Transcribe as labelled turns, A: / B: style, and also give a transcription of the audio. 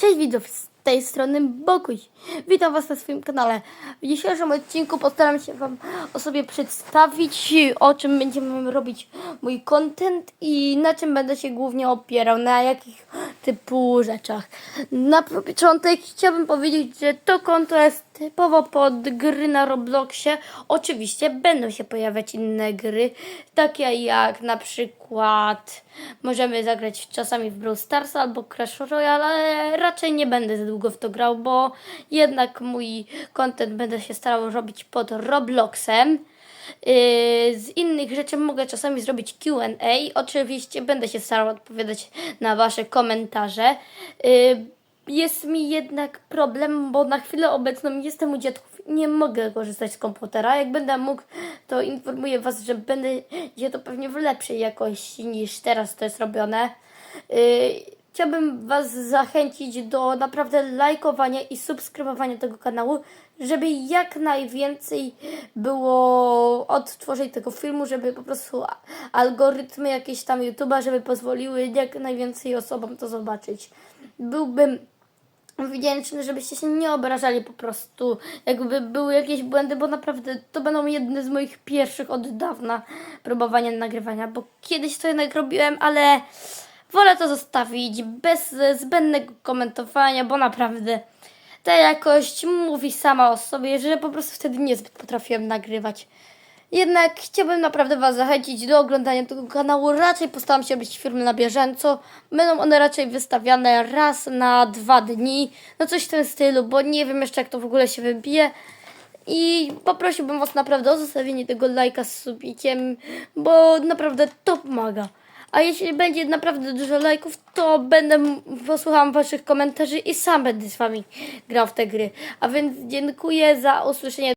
A: Cześć widzów, z tej strony Bokuś. Witam Was na swoim kanale. W dzisiejszym odcinku postaram się Wam o sobie przedstawić, o czym będziemy robić mój content i na czym będę się głównie opierał, na jakich typu rzeczach. Na początek chciałbym powiedzieć, że to konto jest typowo pod gry na Robloxie. Oczywiście będą się pojawiać inne gry, takie jak na przykład możemy zagrać czasami w Brawl Stars albo Clash Royale, ale raczej nie będę za długo w to grał, bo jednak mój content będę się starał robić pod Robloxem. Yy, Z innych rzeczy mogę czasami zrobić QA. Oczywiście będę się starał odpowiadać na Wasze komentarze. Yy, Jest mi jednak problem, bo na chwilę obecną jestem u dziadków i nie mogę korzystać z komputera. Jak będę mógł, to informuję Was, że będzie to pewnie w lepszej jakości niż teraz to jest robione. Yy, Chciałbym Was zachęcić do naprawdę lajkowania i subskrybowania tego kanału, żeby jak najwięcej było odtworzeń tego filmu, żeby po prostu algorytmy jakieś tam YouTube'a, żeby pozwoliły jak najwięcej osobom to zobaczyć. Byłbym wdzięczny, żebyście się nie obrażali po prostu, jakby były jakieś błędy, bo naprawdę to będą jedne z moich pierwszych od dawna próbowania nagrywania, bo kiedyś to jednak robiłem, ale wolę to zostawić bez zbędnego komentowania, bo naprawdę ta jakość mówi sama o sobie, że po prostu wtedy niezbyt potrafiłem nagrywać. Jednak chciałbym naprawdę Was zachęcić do oglądania tego kanału. Raczej postaram się robić filmy na bieżąco. Będą one raczej wystawiane raz na dwa dni. No coś w tym stylu, bo nie wiem jeszcze jak to w ogóle się wybije. I poprosiłbym Was naprawdę o zostawienie tego lajka z subikiem, bo naprawdę to pomaga. A jeśli będzie naprawdę dużo lajków, to będę posłucham Waszych komentarzy i sam będę z Wami grał w te gry. A więc dziękuję za usłyszenie.